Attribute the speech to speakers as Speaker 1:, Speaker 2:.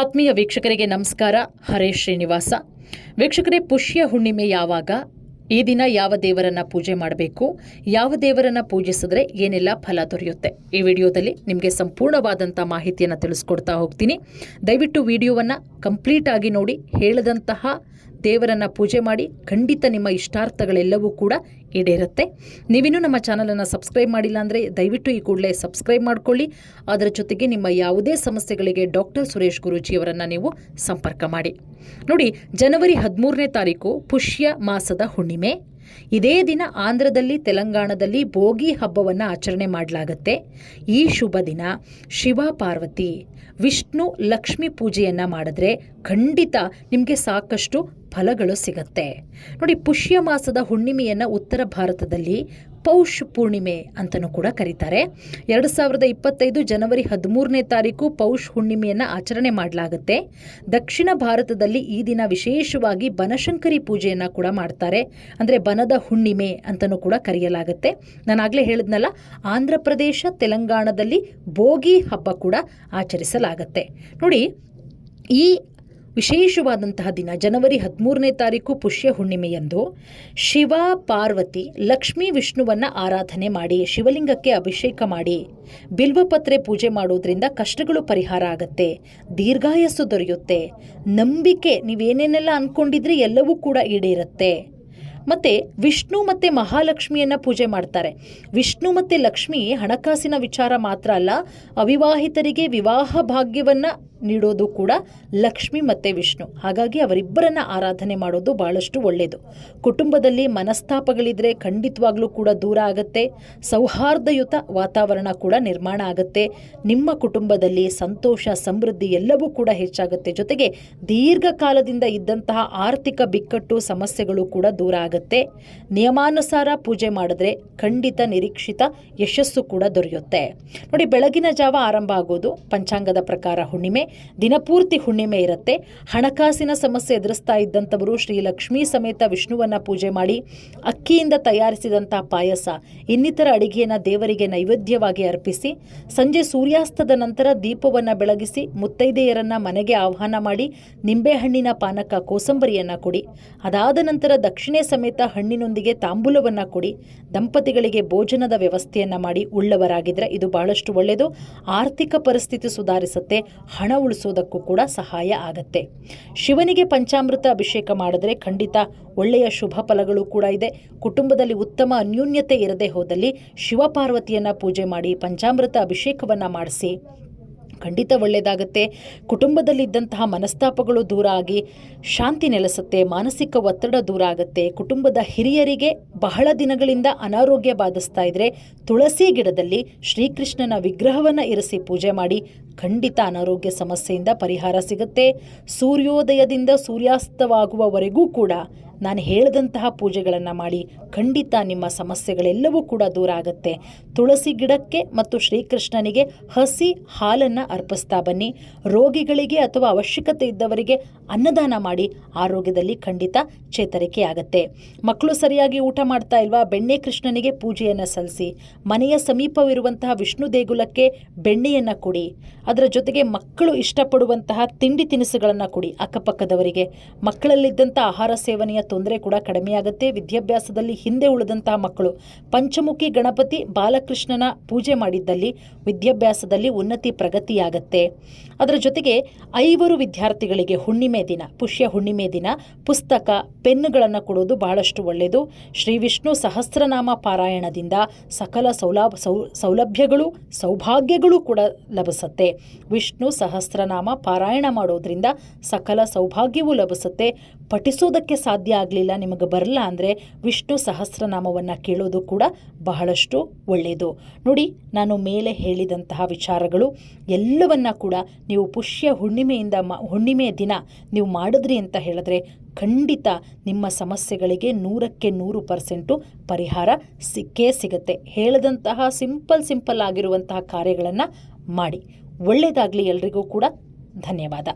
Speaker 1: ಆತ್ಮೀಯ ವೀಕ್ಷಕರಿಗೆ ನಮಸ್ಕಾರ. ಹರೇಶ್ ಶ್ರೀನಿವಾಸ. ವೀಕ್ಷಕರೇ, ಪುಷ್ಯ ಹುಣ್ಣಿಮೆ ಯಾವಾಗ? ಈ ದಿನ ಯಾವ ದೇವರನ್ನ ಪೂಜೆ ಮಾಡಬೇಕು? ಯಾವ ದೇವರನ್ನ ಪೂಜಿಸಿದ್ರೆ ಏನೆಲ್ಲ ಫಲ ದೊರೆಯುತ್ತೆ? ಈ ವಿಡಿಯೋದಲ್ಲಿ ನಿಮಗೆ ಸಂಪೂರ್ಣವಾದಂಥ ಮಾಹಿತಿಯನ್ನು ತಿಳಿಸ್ಕೊಡ್ತಾ ಹೋಗ್ತೀನಿ. ದಯವಿಟ್ಟು ವಿಡಿಯೋವನ್ನು ಕಂಪ್ಲೀಟ್ ಆಗಿ ನೋಡಿ. ಹೇಳದಂತಹ ದೇವರನ್ನ ಪೂಜೆ ಮಾಡಿ ಖಂಡಿತ ನಿಮ್ಮ ಇಷ್ಟಾರ್ಥಗಳೆಲ್ಲವೂ ಕೂಡ ಈಡೇರುತ್ತೆ. ನೀವಿನ್ನೂ ನಮ್ಮ ಚಾನಲನ್ನು ಸಬ್ಸ್ಕ್ರೈಬ್ ಮಾಡಿಲ್ಲ ಅಂದರೆ ದಯವಿಟ್ಟು ಈ ಕೂಡಲೇ ಸಬ್ಸ್ಕ್ರೈಬ್ ಮಾಡ್ಕೊಳ್ಳಿ. ಅದರ ಜೊತೆಗೆ ನಿಮ್ಮ ಯಾವುದೇ ಸಮಸ್ಯೆಗಳಿಗೆ ಡಾಕ್ಟರ್ ಸುರೇಶ್ ಗುರೂಜಿಯವರನ್ನು ನೀವು ಸಂಪರ್ಕ ಮಾಡಿ. ನೋಡಿ, ಜನವರಿ ಹದಿಮೂರನೇ ತಾರೀಕು, ಪುಷ್ಯ ಮಾಸದ ಹುಣ್ಣಿಮೆ. ಇದೇ ದಿನ ಆಂಧ್ರದಲ್ಲಿ, ತೆಲಂಗಾಣದಲ್ಲಿ ಭೋಗಿ ಹಬ್ಬವನ್ನು ಆಚರಣೆ ಮಾಡಲಾಗುತ್ತೆ. ಈ ಶುಭ ದಿನ ಶಿವ ಪಾರ್ವತಿ ವಿಷ್ಣು ಲಕ್ಷ್ಮಿ ಪೂಜೆಯನ್ನು ಮಾಡಿದ್ರೆ ಖಂಡಿತ ನಿಮಗೆ ಸಾಕಷ್ಟು ಫಲಗಳು ಸಿಗತ್ತೆ. ನೋಡಿ, ಪುಷ್ಯ ಮಾಸದ ಹುಣ್ಣಿಮೆಯನ್ನು ಉತ್ತರ ಭಾರತದಲ್ಲಿ ಪೌಷ್ ಪೂರ್ಣಿಮೆ ಅಂತಲೂ ಕೂಡ ಕರೀತಾರೆ. ಎರಡು ಸಾವಿರದ ಇಪ್ಪತ್ತೈದು ಜನವರಿ ಹದಿಮೂರನೇ ತಾರೀಕು ಪೌಷ್ ಹುಣ್ಣಿಮೆಯನ್ನು ಆಚರಣೆ ಮಾಡಲಾಗುತ್ತೆ. ದಕ್ಷಿಣ ಭಾರತದಲ್ಲಿ ಈ ದಿನ ವಿಶೇಷವಾಗಿ ಬನಶಂಕರಿ ಪೂಜೆಯನ್ನು ಕೂಡ ಮಾಡ್ತಾರೆ. ಅಂದರೆ ಬನದ ಹುಣ್ಣಿಮೆ ಅಂತಲೂ ಕೂಡ ಕರೆಯಲಾಗುತ್ತೆ. ನಾನು ಆಗಲೇ ಹೇಳಿದ್ನಲ್ಲ, ಆಂಧ್ರ ಪ್ರದೇಶ, ತೆಲಂಗಾಣದಲ್ಲಿ ಭೋಗಿ ಹಬ್ಬ ಕೂಡ ಆಚರಿಸಲಾಗುತ್ತೆ. ನೋಡಿ, ಈ ವಿಶೇಷವಾದಂತಹ ದಿನ ಜನವರಿ ಹದಿಮೂರನೇ ತಾರೀಕು ಪುಷ್ಯ ಹುಣ್ಣಿಮೆಯಂದು ಶಿವ, ಪಾರ್ವತಿ, ಲಕ್ಷ್ಮೀ ವಿಷ್ಣುವನ್ನು ಆರಾಧನೆ ಮಾಡಿ, ಶಿವಲಿಂಗಕ್ಕೆ ಅಭಿಷೇಕ ಮಾಡಿ, ಬಿಲ್ವಪತ್ರೆ ಪೂಜೆ ಮಾಡೋದ್ರಿಂದ ಕಷ್ಟಗಳು ಪರಿಹಾರ ಆಗತ್ತೆ, ದೀರ್ಘಾಯಸ್ಸು ದೊರೆಯುತ್ತೆ, ನಂಬಿಕೆ ನೀವೇನೇನೆಲ್ಲ ಅಂದ್ಕೊಂಡಿದ್ರೆ ಎಲ್ಲವೂ ಕೂಡ ಈಡೇರುತ್ತೆ. ಮತ್ತೆ ವಿಷ್ಣು ಮತ್ತೆ ಮಹಾಲಕ್ಷ್ಮಿಯನ್ನ ಪೂಜೆ ಮಾಡ್ತಾರೆ. ವಿಷ್ಣು ಮತ್ತೆ ಲಕ್ಷ್ಮಿ ಹಣಕಾಸಿನ ವಿಚಾರ ಮಾತ್ರ ಅಲ್ಲ, ಅವಿವಾಹಿತರಿಗೆ ವಿವಾಹ ಭಾಗ್ಯವನ್ನ ನೀಡೋದು ಕೂಡ ಲಕ್ಷ್ಮಿ ಮತ್ತು ವಿಷ್ಣು. ಹಾಗಾಗಿ ಅವರಿಬ್ಬರನ್ನ ಆರಾಧನೆ ಮಾಡೋದು ಬಹಳಷ್ಟು ಒಳ್ಳೆಯದು ಕುಟುಂಬದಲ್ಲಿ ಮನಸ್ತಾಪಗಳಿದ್ರೆ ಖಂಡಿತವಾಗ್ಲೂ ಕೂಡ ದೂರ ಆಗುತ್ತೆ. ಸೌಹಾರ್ದಯುತ ವಾತಾವರಣ ಕೂಡ ನಿರ್ಮಾಣ ಆಗುತ್ತೆ. ನಿಮ್ಮ ಕುಟುಂಬದಲ್ಲಿ ಸಂತೋಷ, ಸಮೃದ್ಧಿ ಎಲ್ಲವೂ ಕೂಡ ಹೆಚ್ಚಾಗುತ್ತೆ. ಜೊತೆಗೆ ದೀರ್ಘಕಾಲದಿಂದ ಇದ್ದಂತಹ ಆರ್ಥಿಕ ಬಿಕ್ಕಟ್ಟು, ಸಮಸ್ಯೆಗಳು ಕೂಡ ದೂರ ಆಗುತ್ತೆ. ನಿಯಮಾನುಸಾರ ಪೂಜೆ ಮಾಡಿದ್ರೆ ಖಂಡಿತ ನಿರೀಕ್ಷಿತ ಯಶಸ್ಸು ಕೂಡ ದೊರೆಯುತ್ತೆ. ನೋಡಿ, ಬೆಳಗಿನ ಜಾವ ಆರಂಭ ಆಗೋದು ಪಂಚಾಂಗದ ಪ್ರಕಾರ ಹುಣ್ಣಿಮೆ. ದಿನಪೂರ್ತಿ ಹುಣ್ಣಿಮೆ ಇರುತ್ತೆ. ಹಣಕಾಸಿನ ಸಮಸ್ಯೆ ಎದುರಿಸ್ತಾ ಇದ್ದಂಥವರು ಶ್ರೀ ಲಕ್ಷ್ಮೀ ಸಮೇತ ವಿಷ್ಣುವನ್ನ ಪೂಜೆ ಮಾಡಿ ಅಕ್ಕಿಯಿಂದ ತಯಾರಿಸಿದಂಥ ಪಾಯಸ, ಇನ್ನಿತರ ಅಡಿಗೆಯನ್ನು ದೇವರಿಗೆ ನೈವೇದ್ಯವಾಗಿ ಅರ್ಪಿಸಿ, ಸಂಜೆ ಸೂರ್ಯಾಸ್ತದ ನಂತರ ದೀಪವನ್ನು ಬೆಳಗಿಸಿ ಮುತ್ತೈದೆಯರನ್ನ ಮನೆಗೆ ಆಹ್ವಾನ ಮಾಡಿ ನಿಂಬೆಹಣ್ಣಿನ ಪಾನಕ, ಕೋಸಂಬರಿಯನ್ನ ಕೊಡಿ. ಅದಾದ ನಂತರ ದಕ್ಷಿಣೆ ಸಮೇತ ಹಣ್ಣಿನೊಂದಿಗೆ ತಾಂಬೂಲವನ್ನ ಕೊಡಿ. ದಂಪತಿಗಳಿಗೆ ಭೋಜನದ ವ್ಯವಸ್ಥೆಯನ್ನ ಮಾಡಿ ಉಳ್ಳವರಾಗಿದ್ರೆ ಇದು ಬಹಳಷ್ಟು ಒಳ್ಳೆಯದು ಆರ್ಥಿಕ ಪರಿಸ್ಥಿತಿ ಸುಧಾರಿಸುತ್ತೆ. ಹಣ ಉಳಿಸೋದಕ್ಕೂ ಕೂಡ ಸಹಾಯ ಆಗತ್ತೆ. ಶಿವನಿಗೆ ಪಂಚಾಮೃತ ಅಭಿಷೇಕ ಮಾಡಿದ್ರೆ ಖಂಡಿತ ಒಳ್ಳೆಯ ಶುಭ ಫಲಗಳು ಕೂಡ ಇದೆ. ಕುಟುಂಬದಲ್ಲಿ ಉತ್ತಮ ಅನ್ಯೂನ್ಯತೆ ಇರದೇ ಹೋದಲ್ಲಿ ಶಿವಪಾರ್ವತಿಯನ್ನ ಪೂಜೆ ಮಾಡಿ ಪಂಚಾಮೃತ ಅಭಿಷೇಕವನ್ನು ಮಾಡಿಸಿ. ಖಂಡಿತ ಒಳ್ಳೆಯದಾಗುತ್ತೆ. ಕುಟುಂಬದಲ್ಲಿದ್ದಂತಹ ಮನಸ್ತಾಪಗಳು ದೂರ ಆಗಿ ಶಾಂತಿ ನೆಲೆಸುತ್ತೆ, ಮಾನಸಿಕ ಒತ್ತಡ ದೂರ ಆಗುತ್ತೆ. ಕುಟುಂಬದ ಹಿರಿಯರಿಗೆ ಬಹಳ ದಿನಗಳಿಂದ ಅನಾರೋಗ್ಯ ಬಾಧಿಸ್ತಾ ಇದ್ರೆ ತುಳಸಿ ಗಿಡದಲ್ಲಿ ಶ್ರೀಕೃಷ್ಣನ ವಿಗ್ರಹವನ್ನು ಇರಿಸಿ ಪೂಜೆ ಮಾಡಿ ಖಂಡಿತ ಅನಾರೋಗ್ಯ ಸಮಸ್ಯೆಯಿಂದ ಪರಿಹಾರ ಸಿಗುತ್ತೆ. ಸೂರ್ಯೋದಯದಿಂದ ಸೂರ್ಯಾಸ್ತವಾಗುವವರೆಗೂ ಕೂಡ ನಾನು ಹೇಳಿದಂತಹ ಪೂಜೆಗಳನ್ನು ಮಾಡಿ ಖಂಡಿತ ನಿಮ್ಮ ಸಮಸ್ಯೆಗಳೆಲ್ಲವೂ ಕೂಡ ದೂರ ಆಗುತ್ತೆ. ತುಳಸಿ ಗಿಡಕ್ಕೆ ಮತ್ತು ಶ್ರೀಕೃಷ್ಣನಿಗೆ ಹಸಿ ಹಾಲನ್ನು ಅರ್ಪಿಸ್ತಾ ಬನ್ನಿ. ರೋಗಿಗಳಿಗೆ ಅಥವಾ ಅವಶ್ಯಕತೆ ಇದ್ದವರಿಗೆ ಅನ್ನದಾನ ಮಾಡಿ ಆರೋಗ್ಯದಲ್ಲಿ ಖಂಡಿತ ಚೇತರಿಕೆ ಆಗುತ್ತೆ ಮಕ್ಕಳು ಸರಿಯಾಗಿ ಊಟ ಮಾಡ್ತಾ ಇಲ್ವಾ? ಬೆಣ್ಣೆ ಕೃಷ್ಣನಿಗೆ ಪೂಜೆಯನ್ನು ಸಲ್ಲಿಸಿ. ಮನೆಯ ಸಮೀಪವಿರುವಂತಹ ವಿಷ್ಣು ದೇಗುಲಕ್ಕೆ ಬೆಣ್ಣೆಯನ್ನು ಕೊಡಿ. ಅದರ ಜೊತೆಗೆ ಮಕ್ಕಳು ಇಷ್ಟಪಡುವಂತಹ ತಿಂಡಿ ತಿನಿಸುಗಳನ್ನು ಕೊಡಿ ಅಕ್ಕಪಕ್ಕದವರಿಗೆ. ಮಕ್ಕಳಲ್ಲಿದ್ದಂಥ ಆಹಾರ ಸೇವನೆಯ ತೊಂದರೆ ಕೂಡ ಕಡಿಮೆಯಾಗುತ್ತೆ. ವಿದ್ಯಾಭ್ಯಾಸದಲ್ಲಿ ಹಿಂದೆ ಉಳಿದಂತಹ ಮಕ್ಕಳು. ಪಂಚಮುಖಿ ಗಣಪತಿ ಬಾಲಕೃಷ್ಣನ ಪೂಜೆ ಮಾಡಿದ್ದಲ್ಲಿ ವಿದ್ಯಾಭ್ಯಾಸದಲ್ಲಿ ಉನ್ನತಿ ಪ್ರಗತಿಯಾಗತ್ತೆ. ಅದರ ಜೊತೆಗೆ ಐವರು ವಿದ್ಯಾರ್ಥಿಗಳಿಗೆ ಹುಣ್ಣಿಮೆ ದಿನ, ಪುಷ್ಯ ಹುಣ್ಣಿಮೆ ದಿನ, ಪುಸ್ತಕ, ಪೆನ್ನುಗಳನ್ನು ಕೊಡೋದು ಬಹಳಷ್ಟು ಒಳ್ಳೆಯದು ಶ್ರೀ ವಿಷ್ಣು ಸಹಸ್ರನಾಮ ಪಾರಾಯಣದಿಂದ ಸಕಲ ಸೌಲಭ, ಸೌ, ಸೌಲಭ್ಯಗಳು, ಸೌಭಾಗ್ಯಗಳು ಕೂಡ ಲಭಿಸುತ್ತೆ. ವಿಷ್ಣು ಸಹಸ್ರನಾಮ ಪಾರಾಯಣ ಮಾಡೋದ್ರಿಂದ ಸಕಲ ಸೌಭಾಗ್ಯವೂ ಲಭಿಸುತ್ತೆ. ಪಠಿಸೋದಕ್ಕೆ ಸಾಧ್ಯ ಆಗಲಿಲ್ಲ, ನಿಮಗೆ ಬರಲ್ಲ ಅಂದರೆ ವಿಷ್ಣು ಸಹಸ್ರನಾಮವನ್ನು ಕೇಳೋದು ಕೂಡ ಬಹಳಷ್ಟು ಒಳ್ಳೆಯದು ನೋಡಿ, ನಾನು ಮೇಲೆ ಹೇಳಿದಂತಹ ವಿಚಾರಗಳು ಎಲ್ಲವನ್ನ ಕೂಡ ನೀವು ಪುಷ್ಯ ಹುಣ್ಣಿಮೆಯಿಂದ ಮ ಹುಣ್ಣಿಮೆಯ ದಿನ ನೀವು ಮಾಡಿದ್ರಿ ಅಂತ ಹೇಳಿದ್ರೆ ಖಂಡಿತ ನಿಮ್ಮ ಸಮಸ್ಯೆಗಳಿಗೆ ನೂರಕ್ಕೆ ನೂರು ಪರ್ಸೆಂಟು ಪರಿಹಾರ ಸಿಕ್ಕೇ ಸಿಗುತ್ತೆ. ಹೇಳಿದಂತಹ ಸಿಂಪಲ್ ಸಿಂಪಲ್ ಆಗಿರುವಂತಹ ಕಾರ್ಯಗಳನ್ನು ಮಾಡಿ. ಒಳ್ಳೆಯದಾಗಲಿ ಎಲ್ರಿಗೂ ಕೂಡ ಧನ್ಯವಾದ.